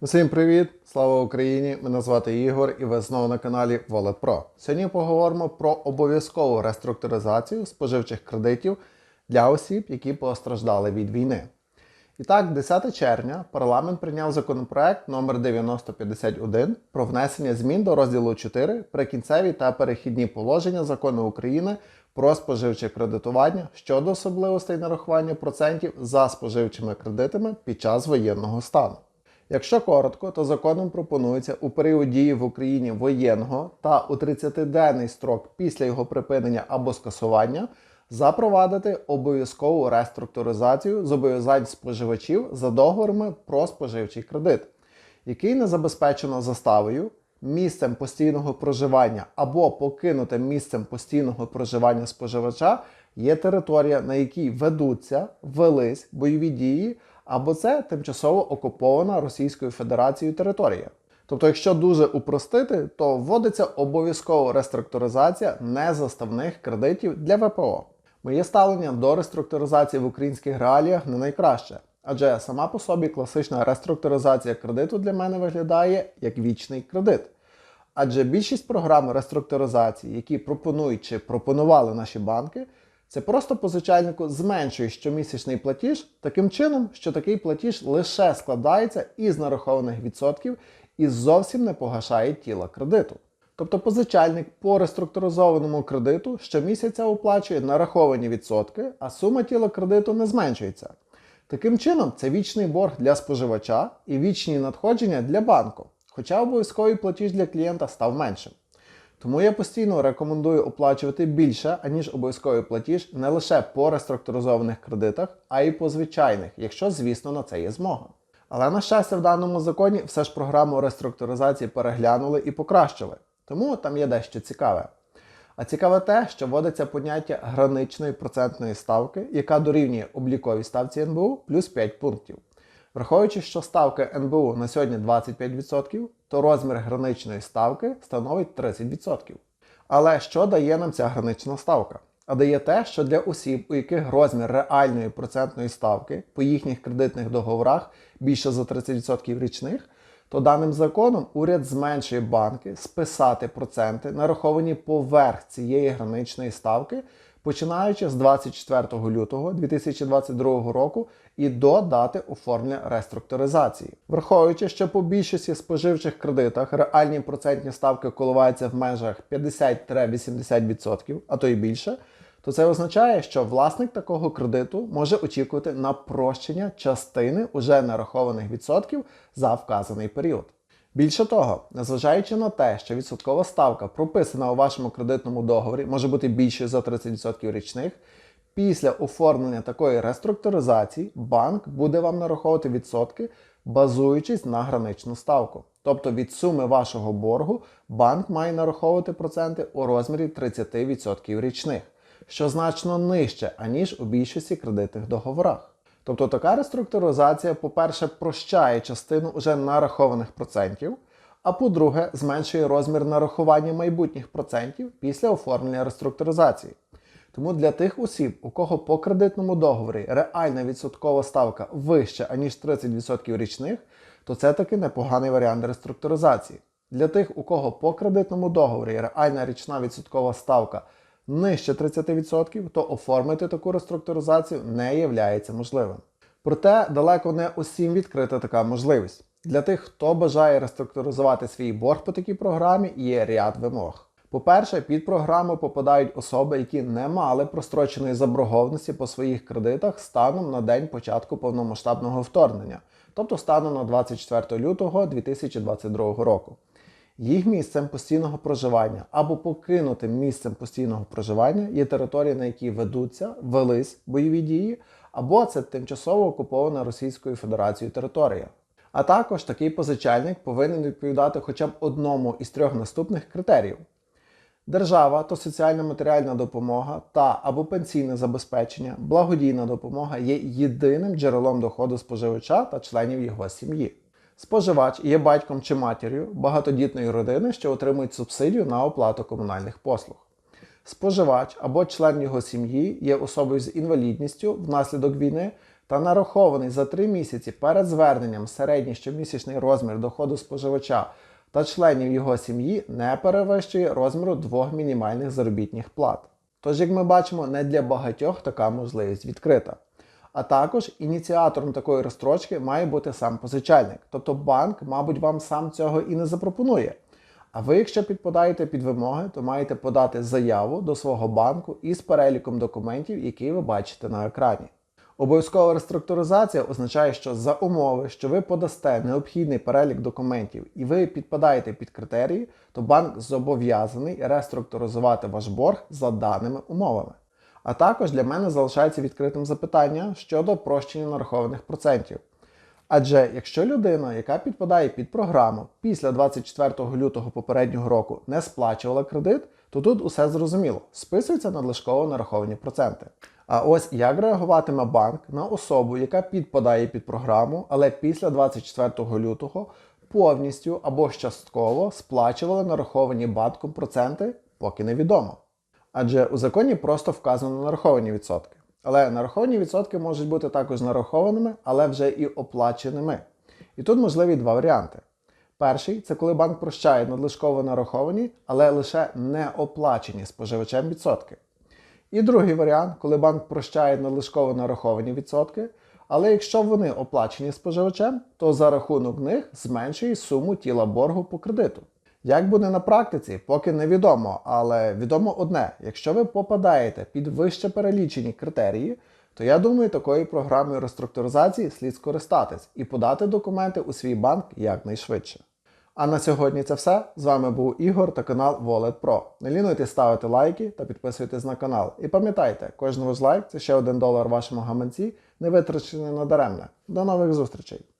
Усім привіт! Слава Україні! Мене звати Ігор і ви знову на каналі Wallet Pro. Сьогодні поговоримо про обов'язкову реструктуризацію споживчих кредитів для осіб, які постраждали від війни. І так, 10 червня парламент прийняв законопроект номер 9051 про внесення змін до розділу 4 прикінцеві та перехідні положення закону України про споживче кредитування щодо особливостей нарахування процентів за споживчими кредитами під час воєнного стану. Якщо коротко, то законом пропонується у період дії в Україні воєнного та у 30-денний строк після його припинення або скасування запровадити обов'язкову реструктуризацію зобов'язань споживачів за договорами про споживчий кредит, який не забезпечено заставою, місцем постійного проживання або покинутим місцем постійного проживання споживача є територія, на якій ведуться, велись бойові дії, або це тимчасово окупована Російською Федерацією територія. Тобто, якщо дуже упростити, то вводиться обов'язкова реструктуризація незаставних кредитів для ВПО. Моє ставлення до реструктуризації в українських реаліях не найкраще, адже сама по собі класична реструктуризація кредиту для мене виглядає як вічний кредит. Адже більшість програм реструктуризації, які пропонують чи пропонували наші банки, це просто позичальнику зменшує щомісячний платіж таким чином, що такий платіж лише складається із нарахованих відсотків і зовсім не погашає тіла кредиту. Тобто позичальник по реструктуризованому кредиту щомісяця оплачує нараховані відсотки, а сума тіла кредиту не зменшується. Таким чином, це вічний борг для споживача і вічні надходження для банку, хоча обов'язковий платіж для клієнта став меншим. Тому я постійно рекомендую оплачувати більше, аніж обов'язковий платіж не лише по реструктуризованих кредитах, а й по звичайних, якщо, звісно, на це є змога. Але на щастя, в даному законі все ж програму реструктуризації переглянули і покращили, тому там є дещо цікаве. А цікаве те, що вводиться поняття граничної процентної ставки, яка дорівнює обліковій ставці НБУ плюс 5 пунктів. Враховуючи, що ставка НБУ на сьогодні 25%, то розмір граничної ставки становить 30%. Але що дає нам ця гранична ставка? А дає те, що для осіб, у яких розмір реальної процентної ставки по їхніх кредитних договорах більше за 30% річних, то даним законом уряд зменшує банки списати проценти, нараховані поверх цієї граничної ставки, починаючи з 24 лютого 2022 року і до дати оформлення реструктуризації. Враховуючи, що по більшості споживчих кредитах реальні процентні ставки коливаються в межах 50-80%, а то й більше, то це означає, що власник такого кредиту може очікувати на прощення частини уже нарахованих відсотків за вказаний період. Більше того, незважаючи на те, що відсоткова ставка прописана у вашому кредитному договорі може бути більшою за 30% річних, після оформлення такої реструктуризації банк буде вам нараховувати відсотки, базуючись на граничну ставку. Тобто від суми вашого боргу банк має нараховувати проценти у розмірі 30% річних, що значно нижче, аніж у більшості кредитних договорах. Тобто така реструктуризація, по-перше, прощає частину уже нарахованих процентів, а по-друге, зменшує розмір нарахування майбутніх процентів після оформлення реструктуризації. Тому для тих осіб, у кого по кредитному договорі реальна відсоткова ставка вища, аніж 30% річних, то це таки непоганий варіант реструктуризації. Для тих, у кого по кредитному договорі реальна річна відсоткова ставка нижче 30%, то оформити таку реструктуризацію не є можливим. Проте далеко не усім відкрита така можливість. Для тих, хто бажає реструктуризувати свій борг по такій програмі, є ряд вимог. По-перше, під програму попадають особи, які не мали простроченої заборгованості по своїх кредитах станом на день початку повномасштабного вторгнення, тобто станом на 24 лютого 2022 року. Їх місцем постійного проживання або покинутим місцем постійного проживання є територія, на якій ведуться, велись бойові дії, або це тимчасово окупована Російською Федерацією територія. А також такий позичальник повинен відповідати хоча б одному із трьох наступних критеріїв. Держава то соціальна матеріальна допомога та або пенсійне забезпечення, благодійна допомога є єдиним джерелом доходу споживача та членів його сім'ї. Споживач є батьком чи матір'ю багатодітної родини, що отримують субсидію на оплату комунальних послуг. споживач або член його сім'ї є особою з інвалідністю внаслідок війни та нарахований за 3 місяці перед зверненням середній щомісячний розмір доходу споживача та членів його сім'ї не перевищує розміру двох мінімальних заробітних плат. Тож, як ми бачимо, не для багатьох така можливість відкрита. А також ініціатором такої розстрочки має бути сам позичальник. Тобто банк, мабуть, вам сам цього і не запропонує. А ви, якщо підпадаєте під вимоги, то маєте подати заяву до свого банку із переліком документів, які ви бачите на екрані. Обов'язкова реструктуризація означає, що за умови, що ви подасте необхідний перелік документів і ви підпадаєте під критерії, то банк зобов'язаний реструктуризувати ваш борг за даними умовами. А також для мене залишається відкритим запитання щодо прощення нарахованих процентів. Адже якщо людина, яка підпадає під програму після 24 лютого попереднього року не сплачувала кредит, то тут усе зрозуміло, списуються надлишково нараховані проценти. А ось як реагуватиме банк на особу, яка підпадає під програму, але після 24 лютого повністю або частково сплачувала нараховані банком проценти, поки невідомо. Адже у законі просто вказано нараховані відсотки. Але нараховані відсотки можуть бути також нарахованими, але вже і оплаченими. І тут можливі два варіанти. Перший це коли банк прощає надлишково нараховані, але лише не оплачені споживачем відсотки. І другий варіант, коли банк прощає надлишково нараховані відсотки, але якщо вони оплачені споживачем, то за рахунок них зменшує суму тіла боргу по кредиту. Як буде на практиці, поки невідомо, але відомо одне: якщо ви попадаєте під вище перелічені критерії, то я думаю, такою програмою реструктуризації слід скористатись і подати документи у свій банк якнайшвидше. А на сьогодні це все. З вами був Ігор та канал Wallet Pro. Не лінуйтесь ставити лайки та підписуйтесь на канал. І пам'ятайте, кожен ваш лайк це ще один долар вашому гаманці, не витрачений надаремне. До нових зустрічей!